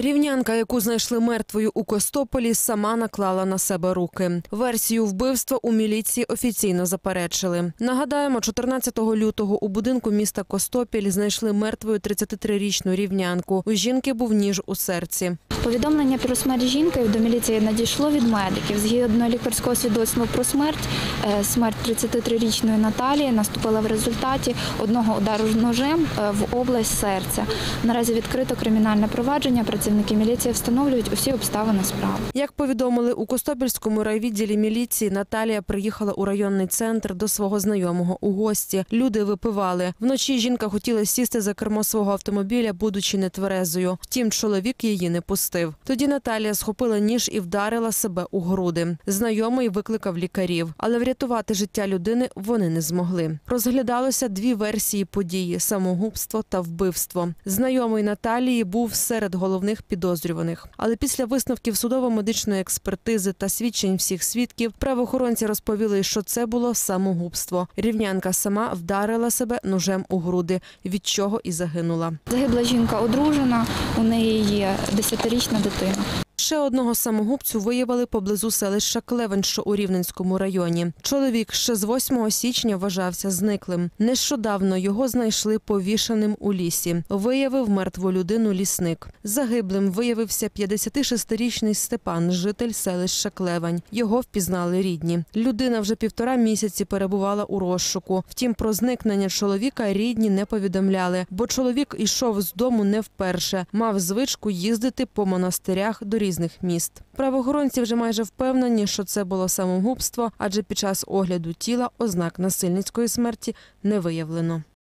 Рівнянка, яку знайшли мертвою у Костополі, сама наклала на себе руки. Версію вбивства у міліції офіційно заперечили. Нагадаємо, 14 лютого у будинку міста Костопіль знайшли мертвою 33-річну рівнянку. У жінки був ніж у серці. Повідомлення про смерть жінки до міліції надійшло від медиків. Згідно лікарського свідоцтва про смерть, е, смерть 33-річної Наталії наступила в результаті одного удару ножем е, в область серця. Наразі відкрито кримінальне провадження. Працівники міліції встановлюють усі обставини справи. Як повідомили у Костопільському райвідділі міліції, Наталія приїхала у районний центр до свого знайомого у гості. Люди випивали. Вночі жінка хотіла сісти за кермо свого автомобіля, будучи нетверезою. Втім, чоловік її не пустив. Тоді Наталія схопила ніж і вдарила себе у груди. Знайомий викликав лікарів, але врятувати життя людини вони не змогли. Розглядалося дві версії події: самогубство та вбивство. Знайомий Наталії був серед головних підозрюваних. Але після висновків судово-медичної експертизи та свідчень всіх свідків правоохоронці розповіли, що це було самогубство. Рівнянка сама вдарила себе ножем у груди, від чого і загинула. Загибла жінка одружена, у неї є 10-річна дитина. Ще одного самогубцю виявили поблизу селища Клевен, що у Рівненському районі. Чоловік ще з 8 січня вважався зниклим. Нещодавно його знайшли повішеним у лісі. Виявив мертву людину лісник. Загиблим виявився 56-річний Степан, житель селища Клевень. Його впізнали рідні. Людина вже півтора місяці перебувала у розшуку. Втім, про зникнення чоловіка рідні не повідомляли, бо чоловік ішов з дому не вперше. Мав звичку їздити по монастирях до різних міст. Правоохоронці вже майже впевнені, що це було самогубство, адже під час огляду тіла ознак насильницької смерті не виявлено.